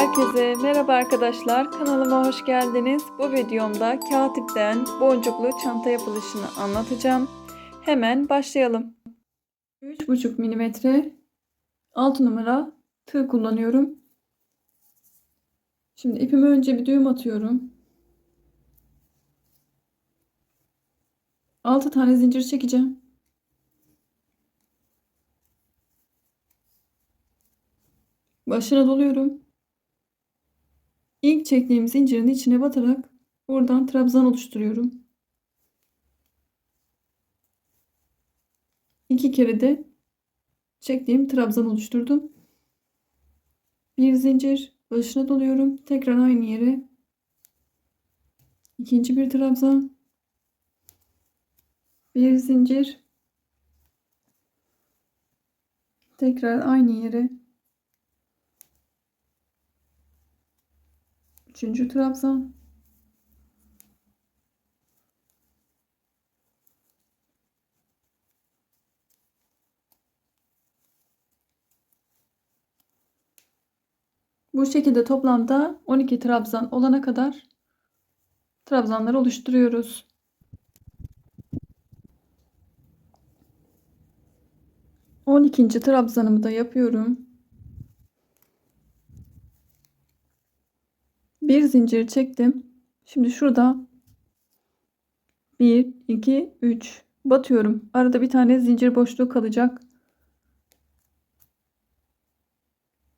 Herkese merhaba arkadaşlar. Kanalıma hoş geldiniz. Bu videomda kağıt ipten boncuklu çanta yapılışını anlatacağım. Hemen başlayalım. 3,5 mm 6 numara tığ kullanıyorum. Şimdi ipime önce bir düğüm atıyorum. 6 tane zincir çekeceğim. Başına doluyorum. İlk çektiğim zincirin içine batarak buradan trabzan oluşturuyorum. İki kere de çektiğim trabzan oluşturdum. Bir zincir başına doluyorum. Tekrar aynı yere. İkinci bir trabzan. Bir zincir. Tekrar aynı yere. Üçüncü trabzan. Bu şekilde toplamda 12 trabzan olana kadar trabzanları oluşturuyoruz. On ikinci trabzanımı da yapıyorum. Bir zincir çektim. Şimdi şurada 1 2 3 batıyorum. Arada bir tane zincir boşluğu kalacak.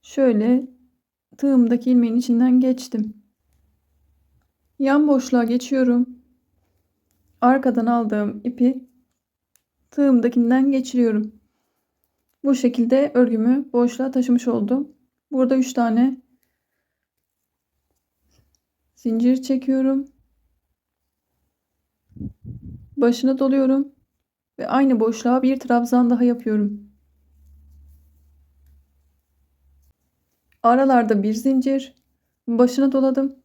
Şöyle tığımdaki ilmeğin içinden geçtim. Yan boşluğa geçiyorum. Arkadan aldığım ipi tığımdakinden geçiriyorum. Bu şekilde örgümü boşluğa taşımış oldum. Burada 3 tane zincir çekiyorum. Başına doluyorum ve aynı boşluğa bir trabzan daha yapıyorum. Aralarda bir zincir, başına doladım.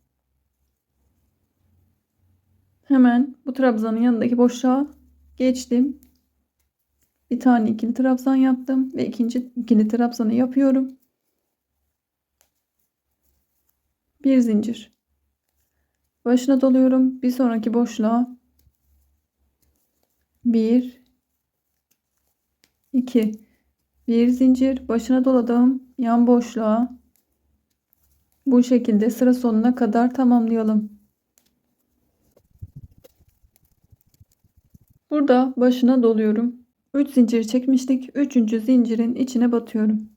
Hemen bu trabzanın yanındaki boşluğa geçtim. Bir tane ikili trabzan yaptım ve ikinci ikili trabzanı yapıyorum. Bir zincir başına doluyorum. Bir sonraki boşluğa 1 2 bir zincir başına doladım. Yan boşluğa bu şekilde sıra sonuna kadar tamamlayalım. Burada başına doluyorum. 3 zincir çekmiştik. 3. zincirin içine batıyorum.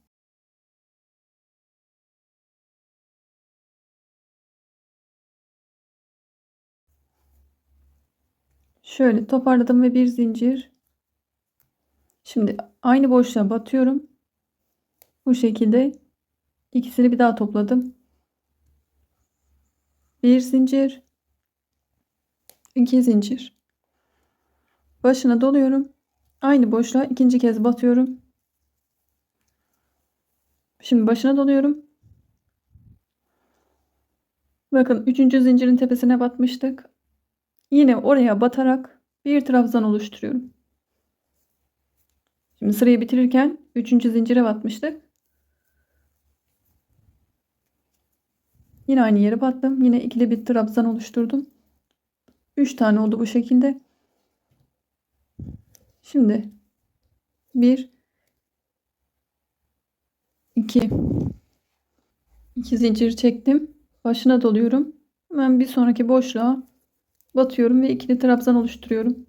Şöyle toparladım ve bir zincir. Şimdi aynı boşluğa batıyorum. Bu şekilde ikisini bir daha topladım. Bir zincir. iki zincir. Başına doluyorum. Aynı boşluğa ikinci kez batıyorum. Şimdi başına doluyorum. Bakın üçüncü zincirin tepesine batmıştık. Yine oraya batarak bir trabzan oluşturuyorum. Şimdi sırayı bitirirken 3. zincire batmıştık. Yine aynı yere battım. Yine ikili bir trabzan oluşturdum. 3 tane oldu bu şekilde. Şimdi 1 2 2 zincir çektim. Başına doluyorum. Hemen bir sonraki boşluğa batıyorum ve ikili trabzan oluşturuyorum.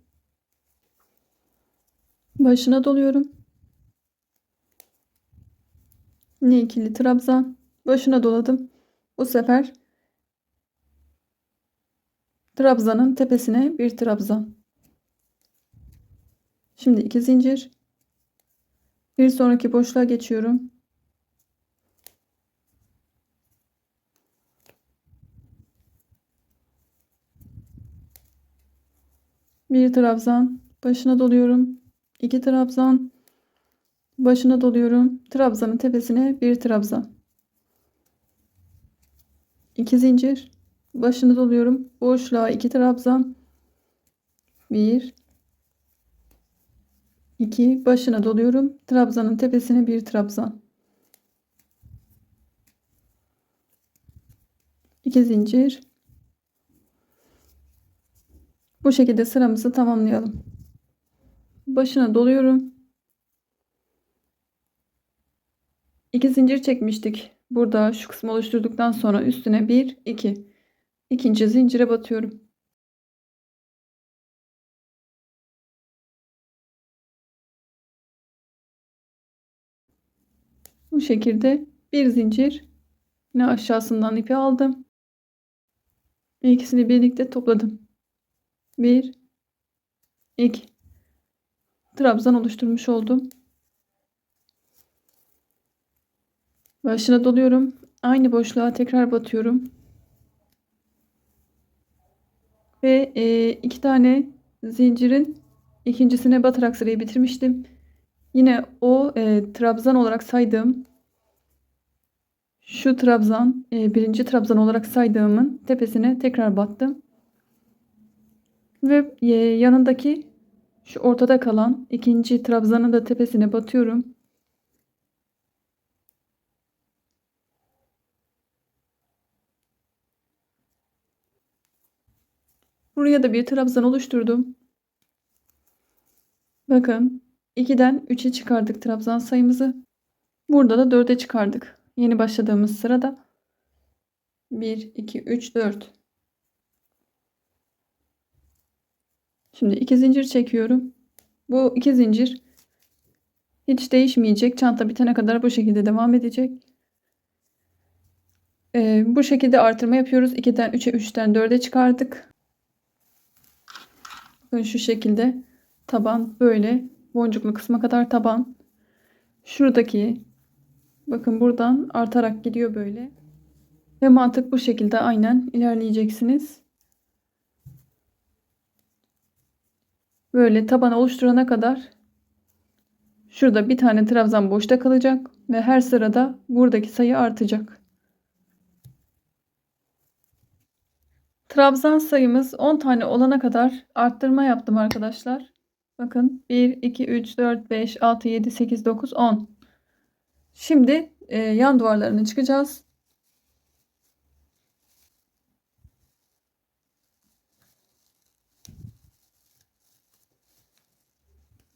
Başına doluyorum. Yine ikili trabzan. Başına doladım. Bu sefer trabzanın tepesine bir trabzan. Şimdi iki zincir. Bir sonraki boşluğa geçiyorum. Bir trabzan. Başına doluyorum. İki trabzan. Başına doluyorum. Trabzanın tepesine bir trabzan. İki zincir. Başına doluyorum. Boşluğa iki trabzan. Bir. iki. Başına doluyorum. Trabzanın tepesine bir trabzan. 2 zincir. Bu şekilde sıramızı tamamlayalım. Başına doluyorum. 2 zincir çekmiştik. Burada şu kısmı oluşturduktan sonra üstüne 1 2 ikinci zincire batıyorum. Bu şekilde bir zincir yine aşağısından ipi aldım. İkisini birlikte topladım. 1 2 trabzan oluşturmuş oldum. Başına doluyorum. Aynı boşluğa tekrar batıyorum. Ve e, iki tane zincirin ikincisine batarak sırayı bitirmiştim. Yine o e, trabzan olarak saydığım şu trabzan e, birinci trabzan olarak saydığımın tepesine tekrar battım. Ve e, yanındaki şu ortada kalan ikinci trabzanın da tepesine batıyorum. Buraya da bir trabzan oluşturdum. Bakın 2'den 3'e çıkardık trabzan sayımızı. Burada da 4'e çıkardık. Yeni başladığımız sırada 1 2 3 4 Şimdi 2 zincir çekiyorum. Bu 2 zincir hiç değişmeyecek. Çanta bitene kadar bu şekilde devam edecek. Ee, bu şekilde artırma yapıyoruz. 2'den 3'e 3'ten 4'e çıkardık. Bakın şu şekilde taban böyle boncuklu kısma kadar taban. Şuradaki bakın buradan artarak gidiyor böyle. Ve mantık bu şekilde aynen ilerleyeceksiniz. Böyle taban oluşturana kadar şurada bir tane trabzan boşta kalacak ve her sırada buradaki sayı artacak. Trabzan sayımız 10 tane olana kadar arttırma yaptım arkadaşlar. Bakın 1, 2, 3, 4, 5, 6, 7, 8, 9, 10. Şimdi e, yan duvarlarını çıkacağız.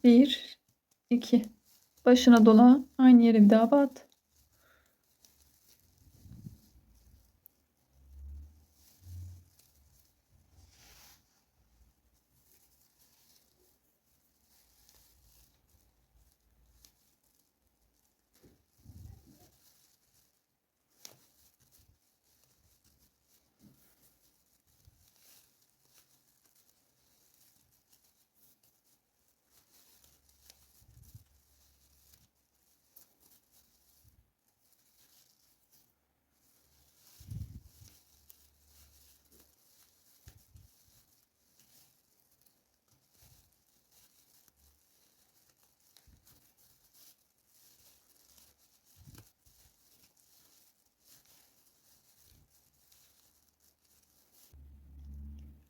Bir, iki. Başına dola. Aynı yere bir daha bat.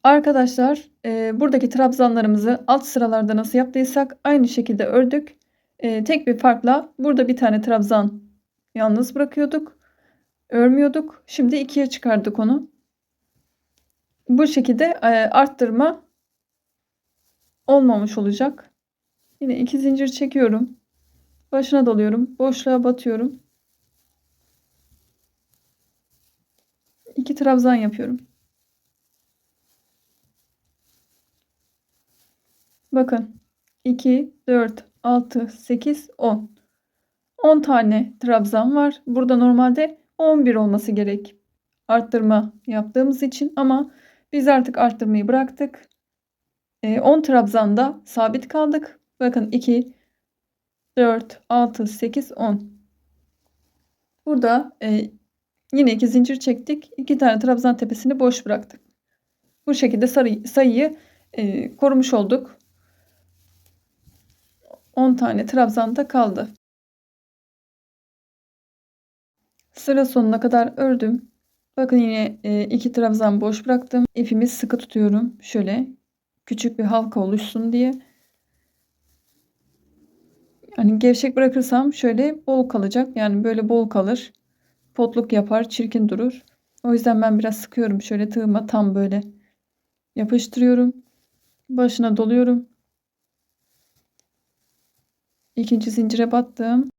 Arkadaşlar e, buradaki trabzanlarımızı alt sıralarda nasıl yaptıysak aynı şekilde ördük. E, tek bir farkla burada bir tane trabzan yalnız bırakıyorduk. Örmüyorduk. Şimdi ikiye çıkardık onu. Bu şekilde e, arttırma olmamış olacak. Yine iki zincir çekiyorum. Başına doluyorum. Boşluğa batıyorum. İki trabzan yapıyorum. Bakın 2, 4, 6, 8, 10. 10 tane trabzan var. Burada normalde 11 olması gerek. Arttırma yaptığımız için ama biz artık arttırmayı bıraktık. 10 trabzanda sabit kaldık. Bakın 2, 4, 6, 8, 10. Burada e, yine iki zincir çektik. 2 tane trabzan tepesini boş bıraktık. Bu şekilde sayı, sayıyı e, korumuş olduk. 10 tane trabzanda kaldı. Sıra sonuna kadar ördüm. Bakın yine e, iki trabzan boş bıraktım. İpimi sıkı tutuyorum. Şöyle küçük bir halka oluşsun diye. Yani gevşek bırakırsam şöyle bol kalacak. Yani böyle bol kalır. Potluk yapar, çirkin durur. O yüzden ben biraz sıkıyorum. Şöyle tığıma tam böyle yapıştırıyorum. Başına doluyorum. İkinci zincire battım.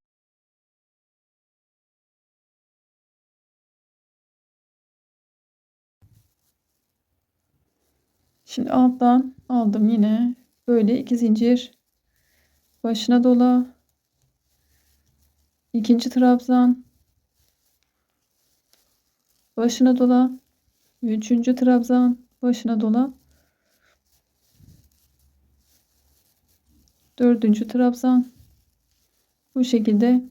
Şimdi alttan aldım yine. Böyle iki zincir başına dola. İkinci trabzan başına dola. Üçüncü trabzan başına dola. Dördüncü trabzan bu şekilde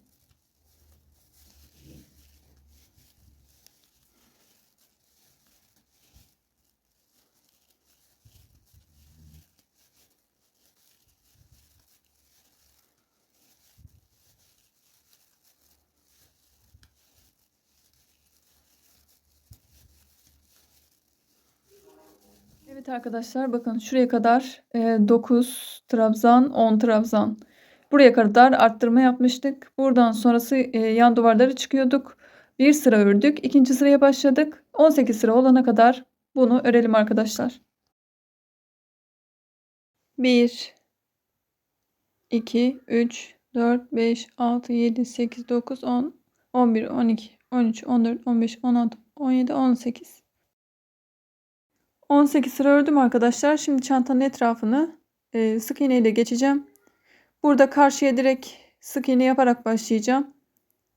Evet arkadaşlar bakın şuraya kadar e, 9 trabzan 10 trabzan. Buraya kadar arttırma yapmıştık. Buradan sonrası e, yan duvarları çıkıyorduk. Bir sıra ördük. ikinci sıraya başladık. 18 sıra olana kadar bunu örelim arkadaşlar. 1 2 3 4 5 6 7 8 9 10 11 12 13 14 15 16 17 18 18 sıra ördüm arkadaşlar. Şimdi çantanın etrafını e, sık iğne ile geçeceğim. Burada karşıya direkt sık iğne yaparak başlayacağım.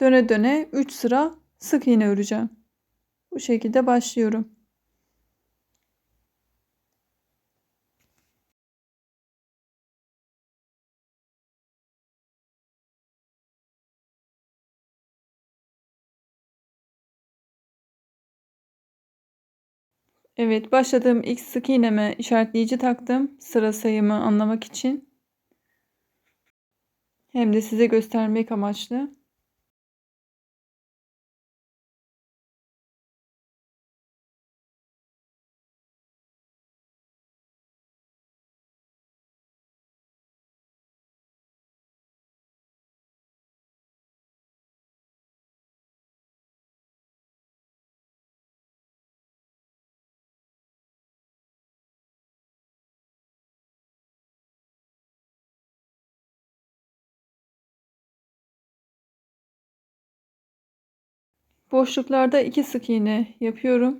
Döne döne 3 sıra sık iğne öreceğim. Bu şekilde başlıyorum. Evet başladığım ilk sık iğneme işaretleyici taktım. Sıra sayımı anlamak için. Hem de size göstermek amaçlı. Boşluklarda iki sık iğne yapıyorum.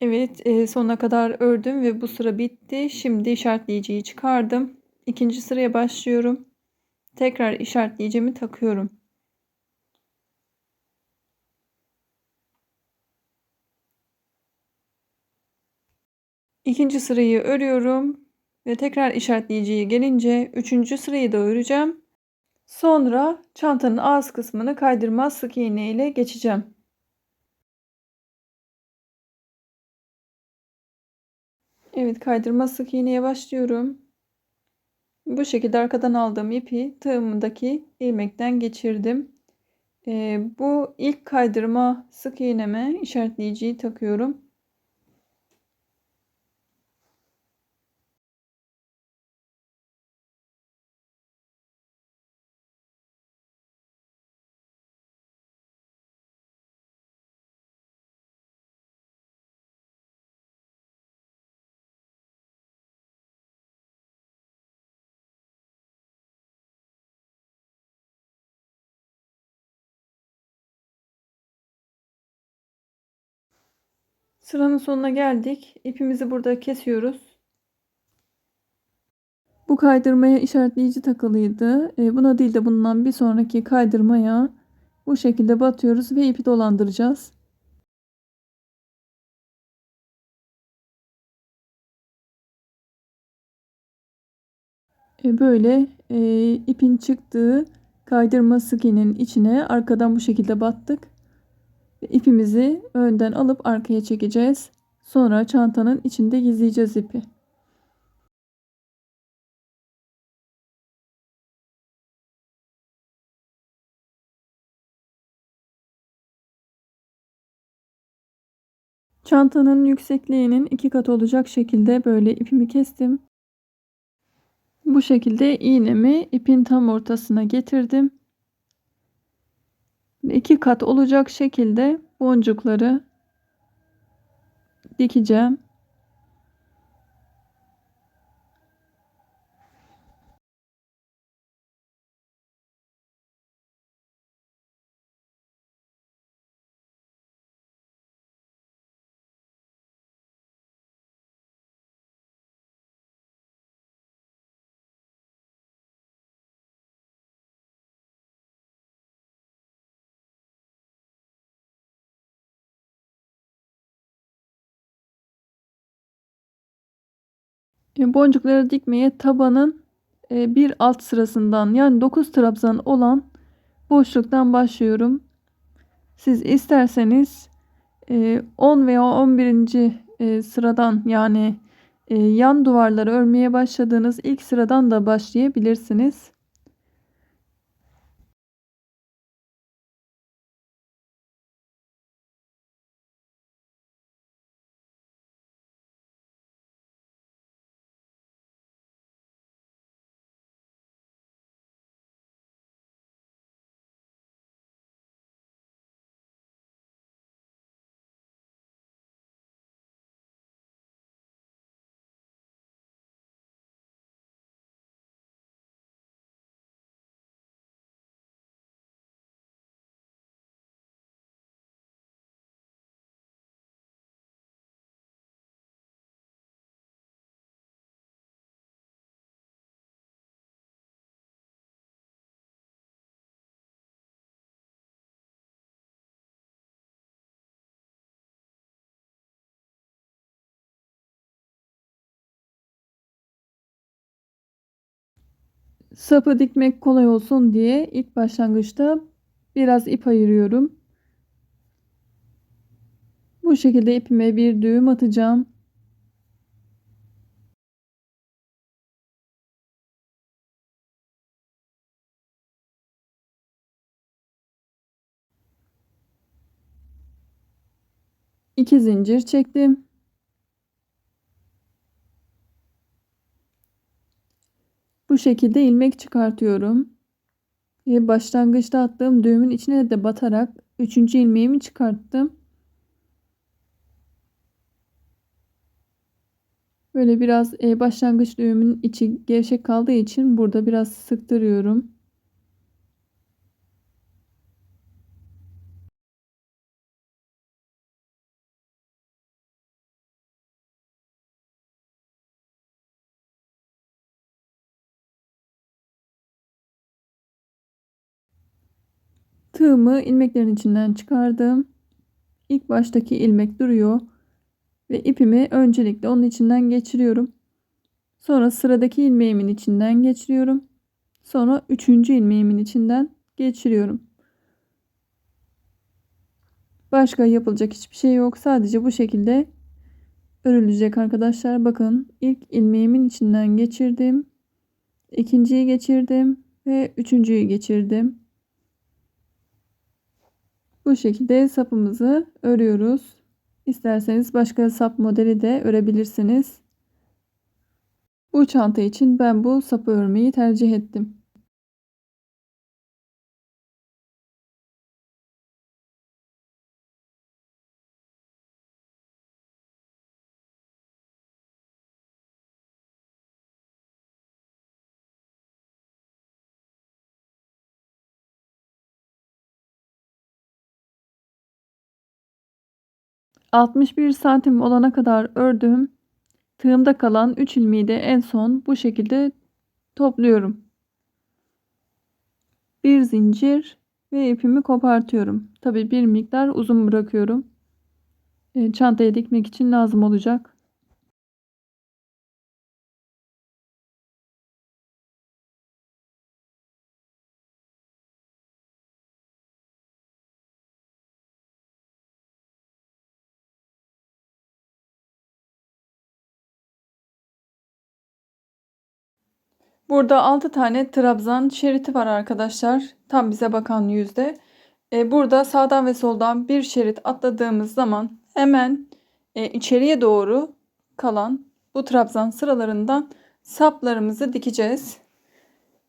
Evet, e, sonuna kadar ördüm ve bu sıra bitti. Şimdi işaretleyiciyi çıkardım. İkinci sıraya başlıyorum. Tekrar işaretleyicimi takıyorum. İkinci sırayı örüyorum ve tekrar işaretleyiciye gelince üçüncü sırayı da öreceğim. Sonra çantanın ağız kısmını kaydırma sık iğne ile geçeceğim. Evet kaydırma sık iğneye başlıyorum. Bu şekilde arkadan aldığım ipi tığımdaki ilmekten geçirdim. Ee, bu ilk kaydırma sık iğneme işaretleyiciyi takıyorum. Sıranın sonuna geldik. İpimizi burada kesiyoruz. Bu kaydırmaya işaretleyici takılıydı. E, buna değil de bundan bir sonraki kaydırmaya bu şekilde batıyoruz ve ipi dolandıracağız. E, böyle e, ipin çıktığı kaydırma sık iğnenin içine arkadan bu şekilde battık. İpimizi önden alıp arkaya çekeceğiz. Sonra çantanın içinde gizleyeceğiz ipi. Çantanın yüksekliğinin iki kat olacak şekilde böyle ipimi kestim. Bu şekilde iğnemi ipin tam ortasına getirdim. İki kat olacak şekilde boncukları dikeceğim. Boncukları dikmeye tabanın e, bir alt sırasından yani 9 trabzan olan boşluktan başlıyorum. Siz isterseniz 10 e, veya 11. sıradan yani yan duvarları örmeye başladığınız ilk sıradan da başlayabilirsiniz. Sapı dikmek kolay olsun diye ilk başlangıçta biraz ip ayırıyorum. Bu şekilde ipime bir düğüm atacağım. İki zincir çektim. Bu şekilde ilmek çıkartıyorum. Ve başlangıçta attığım düğümün içine de batarak 3. ilmeğimi çıkarttım. Böyle biraz e, başlangıç düğümün içi gevşek kaldığı için burada biraz sıktırıyorum. Tığımı ilmeklerin içinden çıkardım. İlk baştaki ilmek duruyor ve ipimi öncelikle onun içinden geçiriyorum. Sonra sıradaki ilmeğimin içinden geçiriyorum. Sonra üçüncü ilmeğimin içinden geçiriyorum. Başka yapılacak hiçbir şey yok. Sadece bu şekilde örülecek arkadaşlar. Bakın ilk ilmeğimin içinden geçirdim. ikinciyi geçirdim ve üçüncüyü geçirdim. Bu şekilde sapımızı örüyoruz. İsterseniz başka sap modeli de örebilirsiniz. Bu çanta için ben bu sapı örmeyi tercih ettim. ...61 santim olana kadar ördüm. Tığımda kalan 3 ilmeği de en son bu şekilde topluyorum. Bir zincir ve ipimi kopartıyorum. Tabi bir miktar uzun bırakıyorum. E, çantaya dikmek için lazım olacak. Burada 6 tane trabzan şeriti var arkadaşlar. Tam bize bakan yüzde. E, burada sağdan ve soldan bir şerit atladığımız zaman hemen e, içeriye doğru kalan bu trabzan sıralarından saplarımızı dikeceğiz.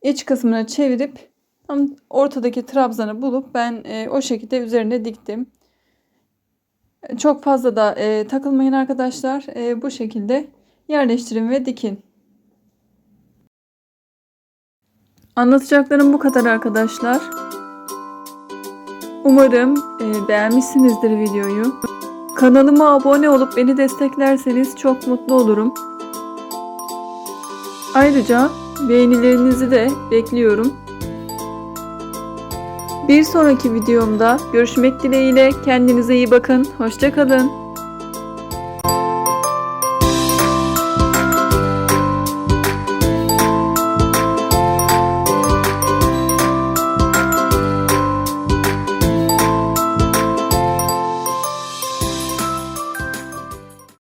İç kısmını çevirip tam ortadaki trabzanı bulup ben e, o şekilde üzerine diktim. Çok fazla da e, takılmayın arkadaşlar. E, bu şekilde yerleştirin ve dikin. Anlatacaklarım bu kadar arkadaşlar. Umarım e, beğenmişsinizdir videoyu. Kanalıma abone olup beni desteklerseniz çok mutlu olurum. Ayrıca beğenilerinizi de bekliyorum. Bir sonraki videomda görüşmek dileğiyle kendinize iyi bakın. Hoşçakalın.